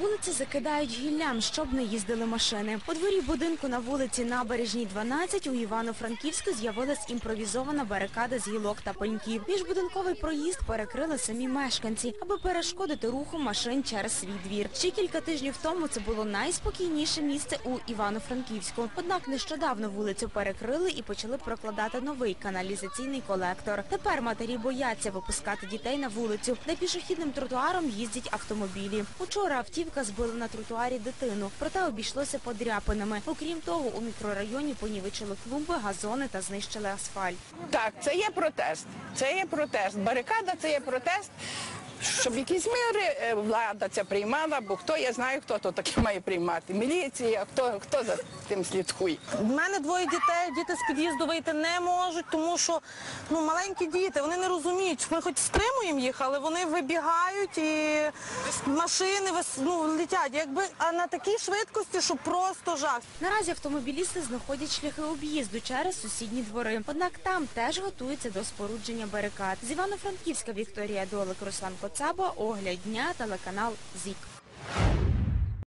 Вулиці закидають гіллям, щоб не їздили машини. У дворі будинку на вулиці Набережній, 12 у Івано-Франківську з'явилась імпровізована барикада з гілок та пеньків. Міжбудинковий проїзд перекрили самі мешканці, аби перешкодити руху машин через свій двір. Ще кілька тижнів тому це було найспокійніше місце у Івано-Франківську. Однак нещодавно вулицю перекрили і почали прокладати новий каналізаційний колектор. Тепер матері бояться випускати дітей на вулицю, де пішохідним тротуаром їздять автомобілі. Учора автівка збила на тротуарі дитину, проте обійшлося подряпинами. Окрім того, у мікрорайоні понівечили клумби, газони та знищили асфальт. Так, це є протест. Це є протест. Барикада це є протест. Щоб якісь міри е, влада це приймала, бо хто я знаю, хто то таке має приймати. Міліція, хто, хто за тим слідкує. У мене двоє дітей, діти з під'їзду вийти не можуть, тому що ну, маленькі діти, вони не розуміють. Ми хоч стримуємо їх, але вони вибігають і машини вис- летять. Якби, на такій швидкості, що просто жах. Наразі автомобілісти знаходять шляхи об'їзду через сусідні двори. Однак там теж готуються до спорудження барикад. З Івано-Франківська Вікторія Долик, Руслан Коцаба, Огляд дня, телеканал ЗІК.